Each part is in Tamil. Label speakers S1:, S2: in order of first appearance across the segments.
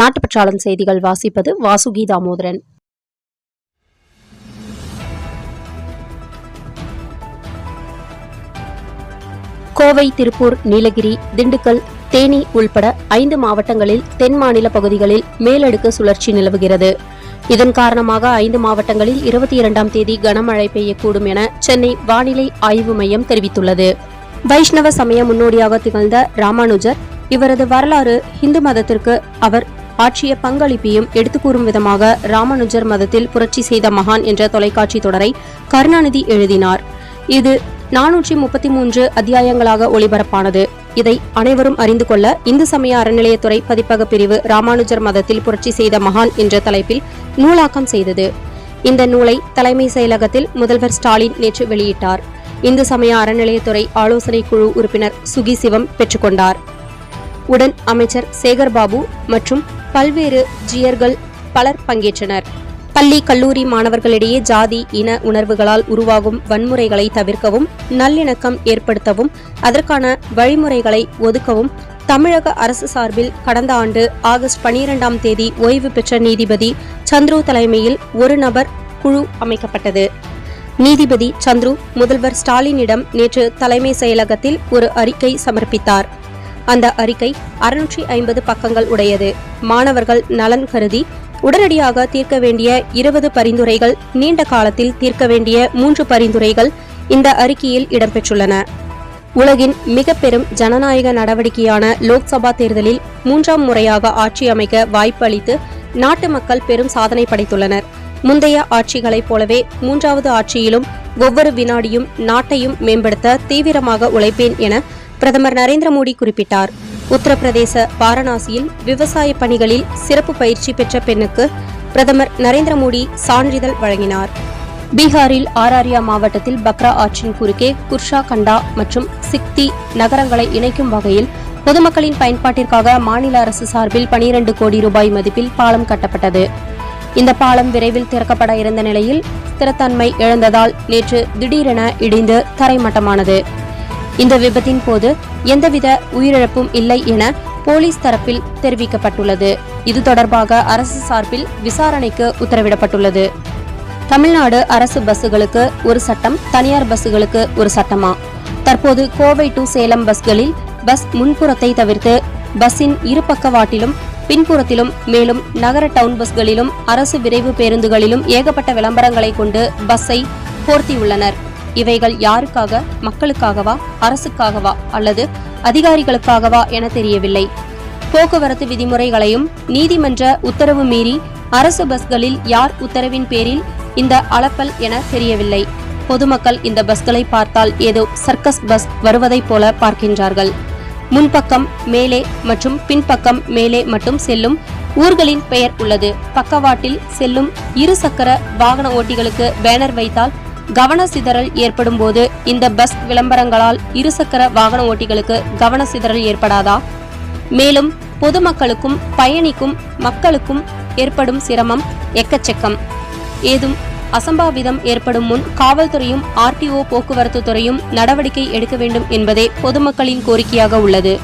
S1: நாட்டுப்பற்றாளன் செய்திகள் வாசிப்பது வாசுகி தாமோதரன் கோவை திருப்பூர் நீலகிரி திண்டுக்கல் தேனி உள்பட ஐந்து மாவட்டங்களில் தென் மாநில பகுதிகளில் மேலடுக்கு சுழற்சி நிலவுகிறது இதன் காரணமாக ஐந்து மாவட்டங்களில் இருபத்தி இரண்டாம் தேதி கனமழை பெய்யக்கூடும் என சென்னை வானிலை ஆய்வு மையம் தெரிவித்துள்ளது வைஷ்ணவ சமய முன்னோடியாக திகழ்ந்த ராமானுஜர் இவரது வரலாறு இந்து மதத்திற்கு அவர் ஆற்றிய பங்களிப்பையும் எடுத்துக்கூறும் விதமாக ராமானுஜர் மதத்தில் புரட்சி செய்த மகான் என்ற தொலைக்காட்சி தொடரை கருணாநிதி எழுதினார் இது நானூற்றி முப்பத்தி மூன்று அத்தியாயங்களாக ஒளிபரப்பானது இதை அனைவரும் அறிந்து கொள்ள இந்து சமய அறநிலையத்துறை பதிப்பக பிரிவு ராமானுஜர் மதத்தில் புரட்சி செய்த மகான் என்ற தலைப்பில் நூலாக்கம் செய்தது இந்த நூலை தலைமை செயலகத்தில் முதல்வர் ஸ்டாலின் நேற்று வெளியிட்டார் இந்து சமய அறநிலையத்துறை ஆலோசனை குழு உறுப்பினர் சுகி சிவம் பெற்றுக்கொண்டார் உடன் அமைச்சர் சேகர்பாபு மற்றும் பல்வேறு ஜியர்கள் பலர் பங்கேற்றனர் பள்ளி கல்லூரி மாணவர்களிடையே ஜாதி இன உணர்வுகளால் உருவாகும் வன்முறைகளை தவிர்க்கவும் நல்லிணக்கம் ஏற்படுத்தவும் அதற்கான வழிமுறைகளை ஒதுக்கவும் தமிழக அரசு சார்பில் கடந்த ஆண்டு ஆகஸ்ட் பனிரெண்டாம் தேதி ஓய்வு பெற்ற நீதிபதி சந்துரு தலைமையில் ஒரு நபர் குழு அமைக்கப்பட்டது நீதிபதி சந்துரு முதல்வர் ஸ்டாலினிடம் நேற்று தலைமை செயலகத்தில் ஒரு அறிக்கை சமர்ப்பித்தார் அந்த அறிக்கை அறுநூற்றி ஐம்பது பக்கங்கள் உடையது மாணவர்கள் நலன் கருதி உடனடியாக தீர்க்க வேண்டிய இருபது பரிந்துரைகள் நீண்ட காலத்தில் தீர்க்க வேண்டிய மூன்று பரிந்துரைகள் இந்த அறிக்கையில் இடம்பெற்றுள்ளன உலகின் மிக பெரும் ஜனநாயக நடவடிக்கையான லோக்சபா தேர்தலில் மூன்றாம் முறையாக ஆட்சி அமைக்க வாய்ப்பு அளித்து நாட்டு மக்கள் பெரும் சாதனை படைத்துள்ளனர் முந்தைய ஆட்சிகளைப் போலவே மூன்றாவது ஆட்சியிலும் ஒவ்வொரு வினாடியும் நாட்டையும் மேம்படுத்த தீவிரமாக உழைப்பேன் என பிரதமர் நரேந்திர மோடி குறிப்பிட்டார் உத்தரப்பிரதேச வாரணாசியில் விவசாய பணிகளில் சிறப்பு பயிற்சி பெற்ற பெண்ணுக்கு பிரதமர் நரேந்திர மோடி சான்றிதழ் வழங்கினார் பீகாரில் ஆராரியா மாவட்டத்தில் பக்ரா ஆற்றின் குறுக்கே குர்ஷா கண்டா மற்றும் சிக்தி நகரங்களை இணைக்கும் வகையில் பொதுமக்களின் பயன்பாட்டிற்காக மாநில அரசு சார்பில் பனிரண்டு கோடி ரூபாய் மதிப்பில் பாலம் கட்டப்பட்டது இந்த பாலம் விரைவில் திறக்கப்பட இருந்த நிலையில் ஸ்திரத்தன்மை இழந்ததால் நேற்று திடீரென இடிந்து தரைமட்டமானது இந்த விபத்தின் போது எந்தவித உயிரிழப்பும் இல்லை என போலீஸ் தரப்பில் தெரிவிக்கப்பட்டுள்ளது இது தொடர்பாக அரசு சார்பில் விசாரணைக்கு உத்தரவிடப்பட்டுள்ளது தமிழ்நாடு அரசு பஸ்ஸுகளுக்கு ஒரு சட்டம் தனியார் பஸ்ஸுகளுக்கு ஒரு சட்டமா தற்போது கோவை டு சேலம் பஸ்களில் பஸ் முன்புறத்தை தவிர்த்து பஸ்ஸின் இரு பக்கவாட்டிலும் பின்புறத்திலும் மேலும் நகர டவுன் பஸ்களிலும் அரசு விரைவு பேருந்துகளிலும் ஏகப்பட்ட விளம்பரங்களை கொண்டு பஸ்ஸை போர்த்தியுள்ளனர் இவைகள் யாருக்காக மக்களுக்காகவா அரசுக்காகவா அல்லது அதிகாரிகளுக்காகவா என தெரியவில்லை போக்குவரத்து விதிமுறைகளையும் நீதிமன்ற உத்தரவு மீறி அரசு பஸ்களில் யார் உத்தரவின் பேரில் இந்த அளப்பல் என தெரியவில்லை பொதுமக்கள் இந்த பஸ்களை பார்த்தால் ஏதோ சர்க்கஸ் பஸ் வருவதைப் போல பார்க்கின்றார்கள் முன்பக்கம் மேலே மற்றும் பின்பக்கம் மேலே மட்டும் செல்லும் ஊர்களின் பெயர் உள்ளது பக்கவாட்டில் செல்லும் இரு சக்கர வாகன ஓட்டிகளுக்கு பேனர் வைத்தால் கவனசிதறல் ஏற்படும் போது இந்த பஸ் விளம்பரங்களால் இருசக்கர வாகன ஓட்டிகளுக்கு கவனசிதறல் ஏற்படாதா மேலும் பொதுமக்களுக்கும் பயணிக்கும் மக்களுக்கும் ஏற்படும் சிரமம் எக்கச்சக்கம் ஏதும் அசம்பாவிதம் ஏற்படும் முன் காவல்துறையும் ஆர்டிஓ போக்குவரத்து துறையும் நடவடிக்கை எடுக்க வேண்டும் என்பதே பொதுமக்களின் கோரிக்கையாக உள்ளது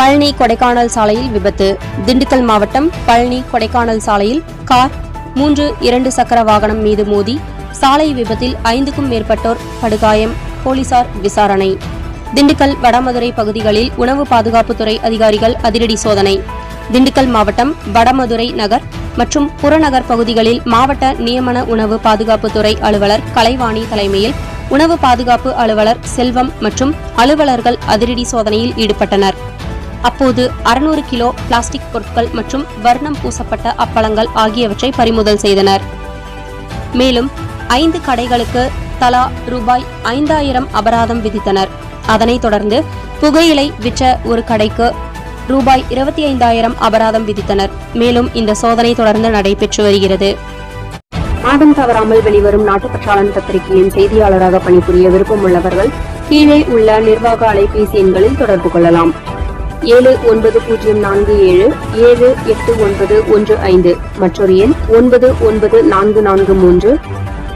S1: பழனி கொடைக்கானல் சாலையில் விபத்து திண்டுக்கல் மாவட்டம் பழனி கொடைக்கானல் சாலையில் கார் மூன்று இரண்டு சக்கர வாகனம் மீது மோதி சாலை விபத்தில் ஐந்துக்கும் மேற்பட்டோர் படுகாயம் போலீசார் விசாரணை திண்டுக்கல் வடமதுரை பகுதிகளில் உணவு பாதுகாப்புத்துறை அதிகாரிகள் அதிரடி சோதனை திண்டுக்கல் மாவட்டம் வடமதுரை நகர் மற்றும் புறநகர் பகுதிகளில் மாவட்ட நியமன உணவு பாதுகாப்புத்துறை அலுவலர் கலைவாணி தலைமையில் உணவு பாதுகாப்பு அலுவலர் செல்வம் மற்றும் அலுவலர்கள் அதிரடி சோதனையில் ஈடுபட்டனர் அப்போது அறுநூறு கிலோ பிளாஸ்டிக் பொருட்கள் மற்றும் வர்ணம் பூசப்பட்ட அப்பளங்கள் ஆகியவற்றை பறிமுதல் செய்தனர் மேலும் ஐந்து கடைகளுக்கு தலா ரூபாய் ஐந்தாயிரம் அபராதம் விதித்தனர் அதனைத் தொடர்ந்து புகையிலை விற்ற ஒரு கடைக்கு ரூபாய் இருபத்தி ஐந்தாயிரம் அபராதம் விதித்தனர் மேலும் இந்த சோதனை தொடர்ந்து நடைபெற்று வருகிறது
S2: மாதம் தவறாமல் வெளிவரும் நாட்டுப்பற்றாளன் பத்திரிகையின் செய்தியாளராக பணிபுரிய விருப்பம் உள்ளவர்கள் கீழே உள்ள நிர்வாக அலைபேசி எண்களில் தொடர்பு கொள்ளலாம் ஏழு ஒன்பது பூஜ்ஜியம் நான்கு ஏழு ஏழு எட்டு ஒன்பது ஒன்று ஐந்து மற்றொரு எண் ஒன்பது ஒன்பது நான்கு நான்கு மூன்று